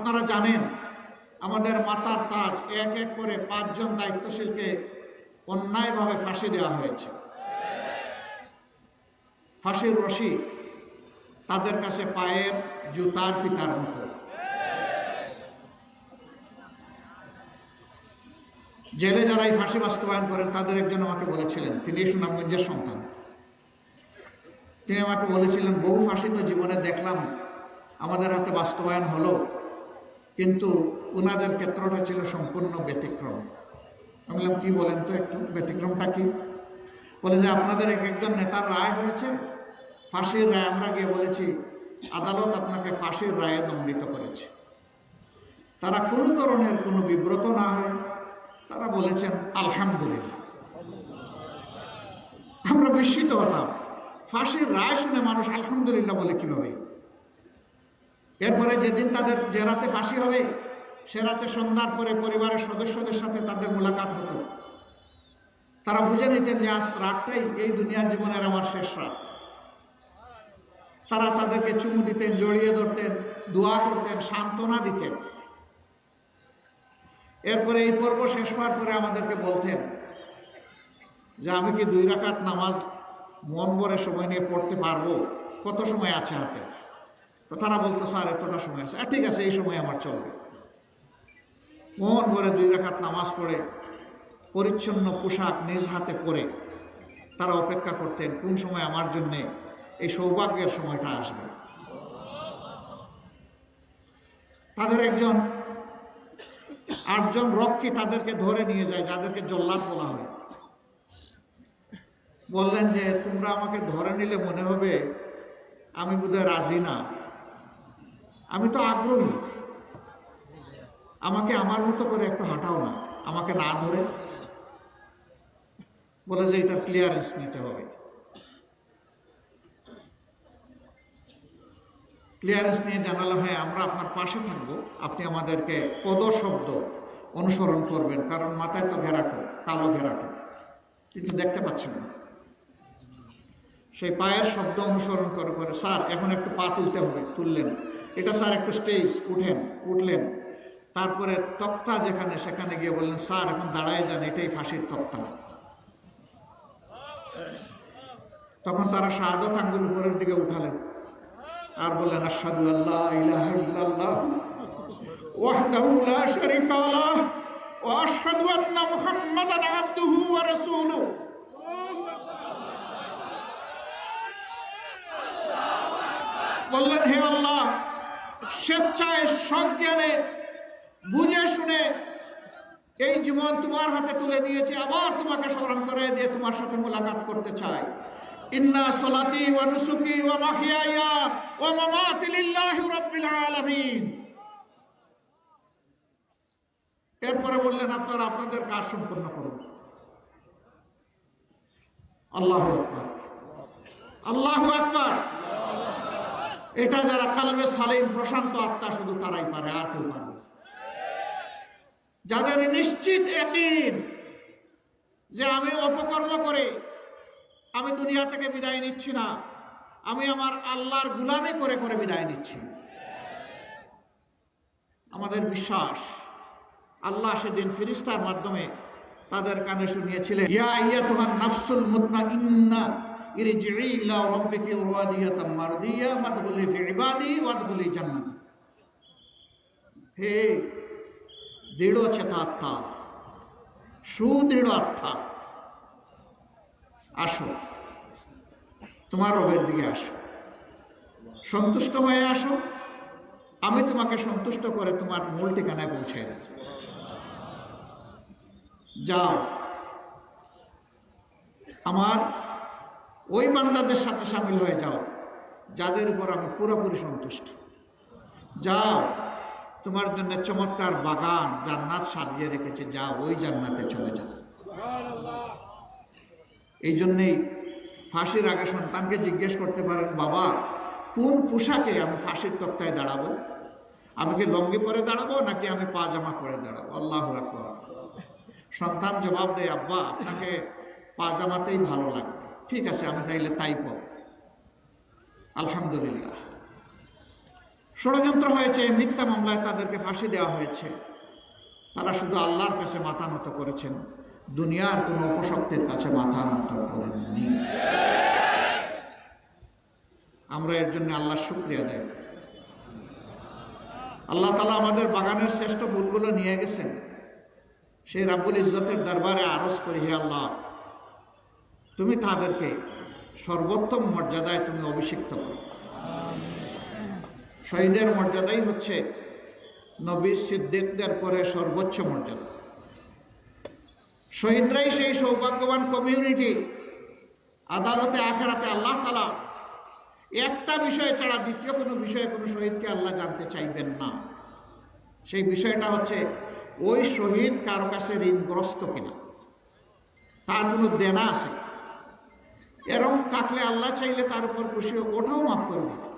আপনারা জানেন, আমাদের মাতার তাজ এক এক করে পাঁচজন দায়িত্বশীলকে অন্যায়ভাবে ফাঁসি দেওয়া হয়েছে। ফাঁসির রশি তাদের কাছে পায়ের জুতার ফিতার মতো। জেলে যারা এই ফাঁসি বাস্তবায়ন করেন, তাদের একজন আমাকে বলেছিলেন, তিনি সুনামগঞ্জের সন্তান। তিনি আমাকে বলেছিলেন, বহু ফাঁসি তো জীবনে দেখলাম, আমাদের হাতে বাস্তবায়ন হলো। কিন্তু ওনাদের ক্ষেত্রটা ছিল সম্পূর্ণ ব্যতিক্রম। আমি বললাম, কি বলেন তো একটু? ব্যতিক্রমটা কি? বলে যে, আপনাদের এক একজন নেতার রায় হয়েছে, ফাঁসির রায় আমরা গিয়ে বলেছি, আদালত আপনাকে ফাঁসির রায়ে দণ্ডিত করেছে। তারা কোনো ধরনের কোনো বিব্রত না হয়ে তারা বলেছেন, আলহামদুলিল্লাহ। আমরা বিস্মিত হতাম। ফাঁসির রায় শুনে মানুষ, আলহামদুলিল্লাহ বলে কীভাবে? এরপরে যেদিন তাদের যে রাতে ফাঁসি হবে, সে রাতে সন্ধ্যার পরে পরিবারের সদস্যদের সাথে তাদের মোলাকাত হতো। তারা বুঝে নিতেন যে আজ রাতটাই এই দুনিয়ার জীবনের আমার শেষ রাত। তারা তাদেরকে চুমু দিতেন, জড়িয়ে ধরতেন, দোয়া করতেন, সান্ত্বনা দিতেন। এরপরে এই পর্ব শেষ হওয়ার পরে আমাদেরকে বলতেন যে, আমি কি দুই রাকাত নামাজ মন ভরে সময় নিয়ে পড়তে পারব? কত সময় আছে হাতে? তো তারা বলতো, স্যার, এতটা সময় আছে। ঠিক আছে, এই সময় আমার চলবে। মন ভরে দুই রাকাত নামাজ পড়ে, পরিচ্ছন্ন পোশাক নিজ হাতে পরে তারা অপেক্ষা করতেন, কোন সময় আমার জন্যে এই সৌভাগ্যের সময়টা আসবে? তাদের একজন, আটজন রক্ষী তাদেরকে ধরে নিয়ে যায়, যাদেরকে জল্লাদ বলা হয়। বললেন যে, তোমরা আমাকে ধরে নিলে মনে হবে আমি বোধহয় রাজি না। আমি তো আগ্রহী। আমাকে আমার মতো করে একটু হাঁটাও না। আমাকে না ধরে বলে যে এটা ক্লিয়ারেন্স নিতে হবে। ক্লিয়ারেন্স নিয়ে জানালো হ্যাঁ আমরা আপনার পাশে থাকব। আপনি আমাদেরকে পদশব্দ অনুসরণ করবেন, কারণ মাথায় তো ঘেরাটো, কালো ঘেরাটো। কিন্তু দেখতে পাচ্ছেন না। সেই পায়ের শব্দ অনুসরণ করে করে, স্যার, এখন একটু পা তুলতে হবে। তুললেন। এটা স্যার একটু স্টেজ উঠেন, উঠলেন। তারপরে তক্তা যেখানে, সেখানে গিয়ে বললেন, স্যার, এখন দাঁড়ায় যান, এটাই ফাঁসির তক্তা। তখন তারা শাহাদত আঙ্গুল উপরের দিকে উঠালেন আর বললেন, আশহাদু আল্লাহ বললেন স্বেচ্ছায় সজ্ঞানে বুঝে শুনে এই জীবন তোমার হাতে তুলে দিয়েছি, আবার তোমাকে স্মরণ করে দিয়ে তোমার সাথে মোলাকাত করতে চাই। ইন্না সলাতি ওয়া নুসুকি ওয়া রাব্বিল আলামিন। এরপরে বললেন, আপনারা আপনাদের কাজ সম্পন্ন করুন। আল্লাহু আকবার। আল্লাহু আকবার। এটা যারা কালবে সালিম, প্রশান্ত আত্মা শুধু তারাই পারে, আর কেউ পারবে না। যাদের নিশ্চিত একদিন যে আমি অপকর্ম করে, আমি দুনিয়া থেকে বিদায় নিচ্ছি না, আমি আমার আল্লাহর গুলামি করে করে বিদায় নিচ্ছি আমাদের বিশ্বাস, আল্লাহ সেদিন ফিরিস্তার মাধ্যমে তাদের কানে শুনিয়েছিলেন, ইয়া আইয়াতুহান নাফসুল মুতমাইন্না ইরজিই ইলা রাদিয়াতাম মারদিয়া ফাদখুলি ফি ইবাদি ওয়াদখুলি হে আত্মা, আসো, তোমার রবের দিকে আসো। সন্তুষ্ট হয়ে আসো। আমি তোমাকে সন্তুষ্ট করে তোমার মূল ঠিকানায় পৌঁছাই দেব। যাও। আমার ওই বান্দাদের সাথে সামিল হয়ে যাও, যাদের উপর আমি পুরোপুরি সন্তুষ্ট। যাও, তোমার জন্য চমৎকার বাগান জান্নাত সাজিয়ে রেখেছে, যাও, ওই জান্নাতে চলে যাও। এই জন্যেই ফাঁসির আগে সন্তানকে জিজ্ঞেস করতে পারেন, বাবা, কোন পোশাকে আমি ফাঁসির তক্তায় দাঁড়াবো? আমি কি লঙ্গি পরে দাঁড়াবো, নাকি আমি পাজামা পরে দাঁড়াবো? আল্লাহ সন্তান জবাব দেয়, আব্বা, আপনাকে পাজামাতেই ভালো লাগবে ঠিক আছে আমি তাইলে তাই পর আলহামদুলিল্লাহ। ষড়যন্ত্র হয়েছে, মিথ্যা মামলায় তাদেরকে ফাঁসি দেওয়া হয়েছে। তারা শুধু আল্লাহর কাছে মাথা নত করেছেন, দুনিয়ার কোনো অপশক্তির কাছে মাথা নত করেননি। আমরা এর জন্য আল্লাহর শুক্রিয়া দেয় আল্লাহ তালা আমাদের বাগানের শ্রেষ্ঠ ফুলগুলো নিয়ে গেছেন। সেই রাব্বুল ইজ্জতের দরবারে আরজ করি, হে আল্লাহ তুমি তাদেরকে সর্বোত্তম মর্যাদায় তুমি অভিষিক্ত করো। শহীদের মর্যাদাই হচ্ছে নবী সিদ্দিকদের পরে সর্বোচ্চ মর্যাদা। শহীদরাই সেই সৌভাগ্যবান কমিউনিটি আদালতে, আখেরাতে আল্লাহ তালা একটা বিষয় ছাড়া দ্বিতীয় কোনো বিষয়ে কোনো শহীদকে আল্লাহ জানতে চাইবেন না। সেই বিষয়টা হচ্ছে ওই শহীদ কারও কাছে ঋণগ্রস্ত কিনা, তার কোনো দেনা আছে এরকম থাকলে আল্লাহ চাইলে তার উপর খুশি ওটাও মাফ করে দিবে।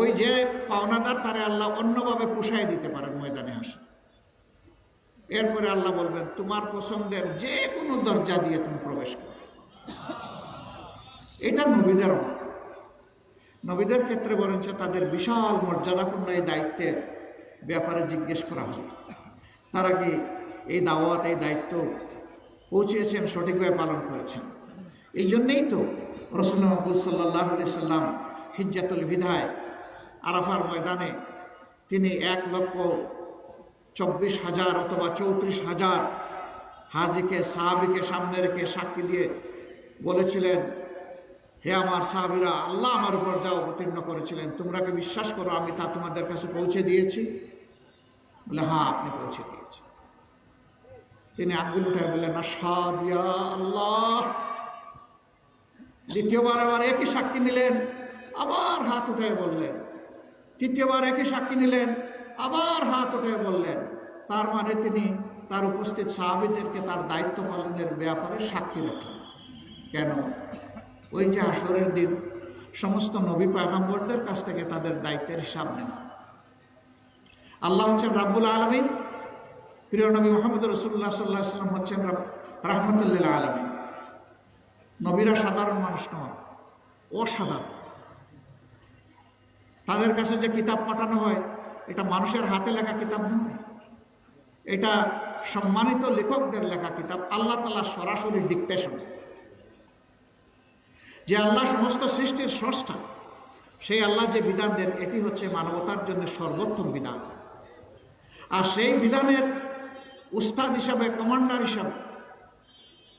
ওই যে পাওনাদার, তারে আল্লাহ অন্যভাবে পুষায় দিতে পারেন ময়দানে আসে। এরপরে আল্লাহ বলবেন, তোমার পছন্দের যে কোনো দরজা দিয়ে তুমি প্রবেশ করো। এটা নবীদের। নবীদের ক্ষেত্রে বরঞ্চ তাদের বিশাল মর্যাদাপূর্ণ এই দায়িত্বের ব্যাপারে জিজ্ঞেস করা হয়। তারা কি এই দাওয়াত, এই দায়িত্ব পৌঁছিয়েছেন সঠিকভাবে পালন করেছেন। এই জন্যেই তো রসুল্লাহ মকবুল সাল্লাহ সাল্লাম হিজ্জাতুল বিধায় আরাফার ময়দানে তিনি এক লক্ষ চব্বিশ হাজার অথবা চৌত্রিশ হাজার হাজিকে, সাহাবিকে সামনে রেখে সাক্ষী দিয়ে বলেছিলেন, হে আমার সাহাবিরা, আল্লাহ আমার উপর যা অবতীর্ণ করেছিলেন, তোমরা কি বিশ্বাস করো আমি তা তোমাদের কাছে পৌঁছে দিয়েছি? বলে হ্যাঁ আপনি পৌঁছে দিয়েছেন। তিনি আঙ্গুল উঠায় বললেন আল্লাহ দ্বিতীয়বার আবার একই সাক্ষী নিলেন, আবার হাত উঠে বললেন। তৃতীয়বার একই সাক্ষী নিলেন, আবার হাত উঠে বললেন। তার মানে তিনি তার উপস্থিত সাহাবিদেরকে তার দায়িত্ব পালনের ব্যাপারে সাক্ষী রাখলেন। কেন? ওই যে আসরের দিন সমস্ত নবী পয়গাম্বরদের কাছ থেকে তাদের দায়িত্বের হিসাব নেন। আল্লাহ হচ্ছেন রাব্বুল আলমিন। প্রিয় নবী মোহাম্মদ রসুল্লাহ সাল্লাহ সাল্লাম হচ্ছেন রহমতুল্লাহ আলমিন। নবীরা সাধারণ মানুষ নয় অসাধারণ। তাদের কাছে যে কিতাব পাঠানো হয়, এটা মানুষের হাতে লেখা কিতাব নয়। এটা সম্মানিত লেখকদের লেখা কিতাব, আল্লাহ তালা সরাসরি ডিকটেশনে যে আল্লাহ সমস্ত সৃষ্টির স্রষ্টা, সেই আল্লাহ যে বিধান দেন, এটি হচ্ছে মানবতার জন্য সর্বোত্তম বিধান। আর সেই বিধানের উস্তাদ হিসাবে, কমান্ডার হিসাবে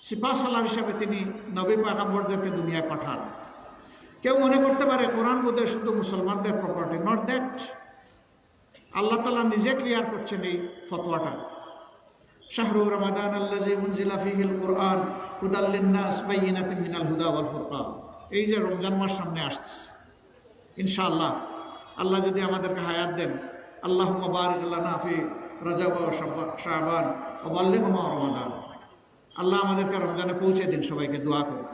সিপাহ সালার হিসাবে তিনি নবী পাগাম্বরদেরকে দুনিয়ায় পাঠান। কেউ মনে করতে পারে কোরআন বোধহয় শুধু মুসলমানদের প্রপার্টি নট দ্যাট আল্লাহ তালা নিজে ক্লিয়ার করছেন এই ফতোয়াটা। শাহরু রমাদান ফিহিল কোরআন হুদাল্লিন্নাস বাইয়িনাতিন মিনাল হুদা ওয়াল এই যে রমজান মাস সামনে আসতেছে। ইনশাআল্লাহ আল্লাহ যদি আমাদেরকে হায়াত দেন আল্লাহ মুবারিক লানা ফি রজব শাবান ও রমাদান। আল্লাহ আমাদেরকে রমজানে পৌঁছে দিন, সবাইকে দোয়া করুন।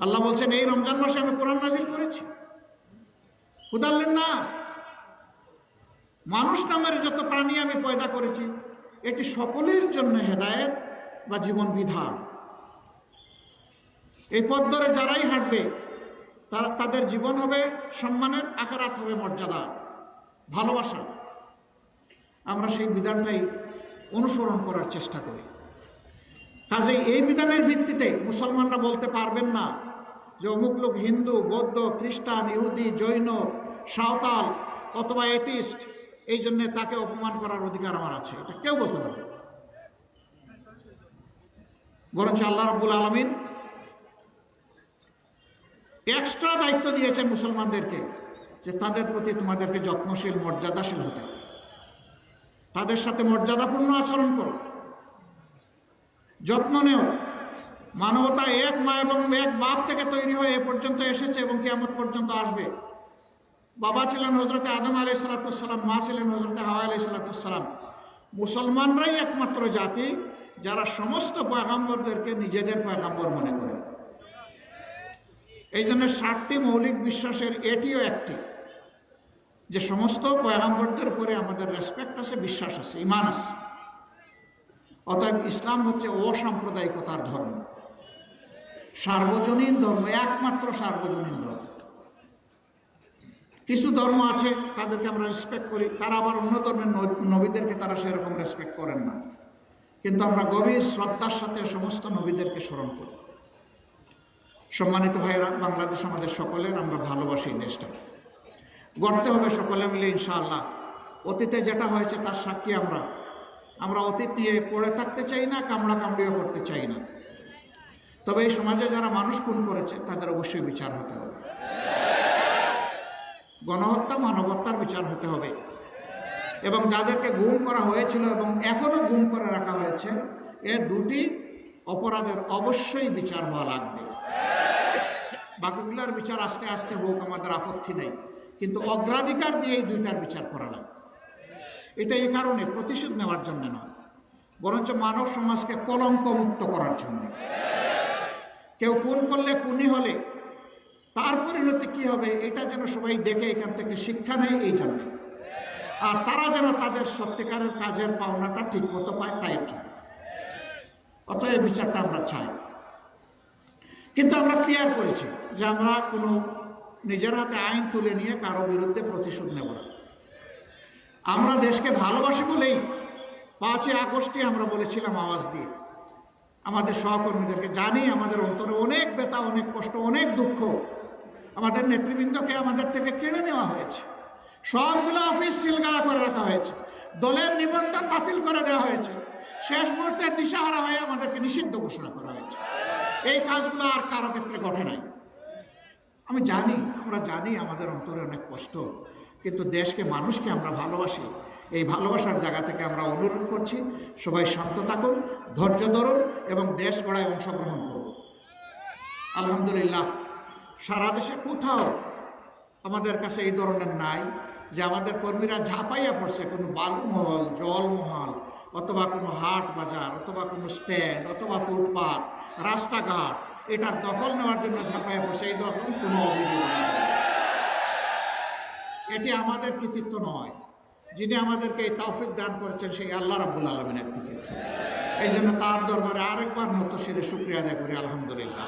আল্লাহ বলছেন, এই রমজান মাসে আমি কোরআন নাজিল করেছি। হুদাল্লিন নাস মানুষ নামের যত প্রাণী আমি পয়দা করেছি, এটি সকলের জন্য হেদায়েত বা জীবন বিধান। এই পথ ধরে যারাই হাঁটবে, তারা, তাদের জীবন হবে সম্মানের আকারাত হবে মর্যাদা, ভালোবাসা। আমরা সেই বিধানটাই অনুসরণ করার চেষ্টা করি। কাজেই এই বিধানের ভিত্তিতে মুসলমানরা বলতে পারবেন না যে অমুক লোক হিন্দু, বৌদ্ধ, খ্রিস্টান, ইহুদি, জৈন, সাঁওতাল অথবা এথিস্ট, এই জন্য তাকে অপমান করার অধিকার আমার আছে। এটা কেউ বলতে পারবে। বরঞ্চ আল্লাহ রাব্বুল আলমিন এক্সট্রা দায়িত্ব দিয়েছেন মুসলমানদেরকে যে তাদের প্রতি তোমাদেরকে যত্নশীল, মর্যাদাশীল হতে তাদের সাথে মর্যাদাপূর্ণ আচরণ করো। যত্ন নেও। মানবতা এক মা এবং এক বাপ থেকে তৈরি হয়ে এ পর্যন্ত এসেছে এবং কেমন পর্যন্ত আসবে। বাবা ছিলেন হজরতে আদম আলি সালাতাম মা ছিলেন হজরতে হাওয়া আলি সালাতাম মুসলমানরাই একমাত্র জাতি যারা সমস্ত পয়গাম্বরদেরকে নিজেদের পয়গাম্বর মনে করে। এই জন্য ষাটটি মৌলিক বিশ্বাসের এটিও একটি, যে সমস্ত পয়গাম্বরদের উপরে আমাদের রেসপেক্ট আছে, বিশ্বাস আছে, ইমান আছে। অতএব ইসলাম হচ্ছে অসাম্প্রদায়িকতার ধর্ম। সার্বজনীন ধর্ম, একমাত্র সার্বজনীন ধর্ম। কিছু ধর্ম আছে, তাদেরকে আমরা রেসপেক্ট করি, তারা আবার অন্য ধর্মের নবীদেরকে তারা সেরকম রেসপেক্ট করেন না। কিন্তু আমরা গভীর শ্রদ্ধার সাথে সমস্ত নবীদেরকে স্মরণ করি। সম্মানিত ভাইয়েরা, বাংলাদেশ আমাদের সকলের, আমরা ভালোবাসি দেশটা। গড়তে হবে সকলে মিলে ইনশাআল্লাহ। অতীতে যেটা হয়েছে তার সাক্ষী আমরা। আমরা অতীত নিয়ে পড়ে থাকতে চাই না, কামড়া কামড়িও করতে চাই না। তবে এই সমাজে যারা মানুষ খুন করেছে, তাদের অবশ্যই বিচার হতে হবে। গণহত্যা, মানবতার বিচার হতে হবে। এবং যাদেরকে গুম করা হয়েছিল এবং এখনও গুম করে রাখা হয়েছে, এ দুটি অপরাধের অবশ্যই বিচার হওয়া লাগবে। বাকিগুলোর বিচার আস্তে আস্তে হোক, আমাদের আপত্তি নেই। কিন্তু অগ্রাধিকার দিয়ে এই দুইটার বিচার করা লাগবে। এটা এই কারণে প্রতিশোধ নেওয়ার জন্য নয়, বরঞ্চ মানব সমাজকে কলঙ্ক মুক্ত করার জন্য। কেউ কোন করলে খুনি হলে তার পরিণতি কি হবে, এটা যেন সবাই দেখে এখান থেকে শিক্ষা নেয় এই জন্য। আর তারা যেন তাদের সত্যিকারের কাজের পাওনাটা ঠিক মতো পায় তাই জন্য। অতএব বিচারটা আমরা চাই। কিন্তু আমরা ক্লিয়ার করেছি যে আমরা কোনো নিজের হাতে আইন তুলে নিয়ে কারও বিরুদ্ধে প্রতিশোধ নেব না। আমরা দেশকে ভালোবাসি বলেই পাঁচই আগস্টে আমরা বলেছিলাম আওয়াজ দিয়ে। আমাদের সহকর্মীদেরকে জানি, আমাদের অন্তরে অনেক ব্যথা, অনেক কষ্ট, অনেক দুঃখ। আমাদের নেতৃবৃন্দকে আমাদের থেকে কেড়ে নেওয়া হয়েছে। সবগুলো অফিস সিলগালা করে রাখা হয়েছে। দলের নিবন্ধন বাতিল করে দেওয়া হয়েছে। শেষ মুহূর্তে দিশাহারা হয়ে আমাদেরকে নিষিদ্ধ ঘোষণা করা হয়েছে। এই কাজগুলো আর কারও ক্ষেত্রে ঘটে নাই। আমি জানি আমরা জানি আমাদের অন্তরে অনেক কষ্ট। কিন্তু দেশকে, মানুষকে আমরা ভালোবাসি। এই ভালোবাসার জায়গা থেকে আমরা অনুরোধ করছি। সবাই শান্ত থাকুন, ধৈর্য ধরুন এবং দেশ গড়ায় অংশগ্রহণ করুন। আলহামদুলিল্লাহ, সারা দেশে কোথাও আমাদের কাছে এই ধরনের নাই যে আমাদের কর্মীরা ঝাঁপাইয়া পড়ছে। কোনো বালুমহল, জলমহল, অথবা কোনো হাট বাজার, অথবা কোনো স্ট্যান্ড, অথবা ফুটপাথ রাস্তাঘাট, এটার দখল নেওয়ার জন্য ঝাঁপাইয়া পড়ছে। এই রকম কোনো অভিযোগ নেই। এটি আমাদের কৃতিত্ব নয়। যিনি আমাদেরকে এই তৌফিক দান করেছেন, সেই আল্লাহ রাব্বুল আলমিনের কৃতিত্ব। এই জন্য তার দরবারে আরেকবার মতো সেরে শুক্রিয়া আদায় করি, আলহামদুলিল্লাহ।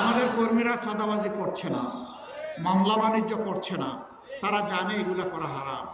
আমাদের কর্মীরা চাঁদাবাজি করছে না, মামলা বাণিজ্য করছে না। তারা জানে এগুলো করা হারাম।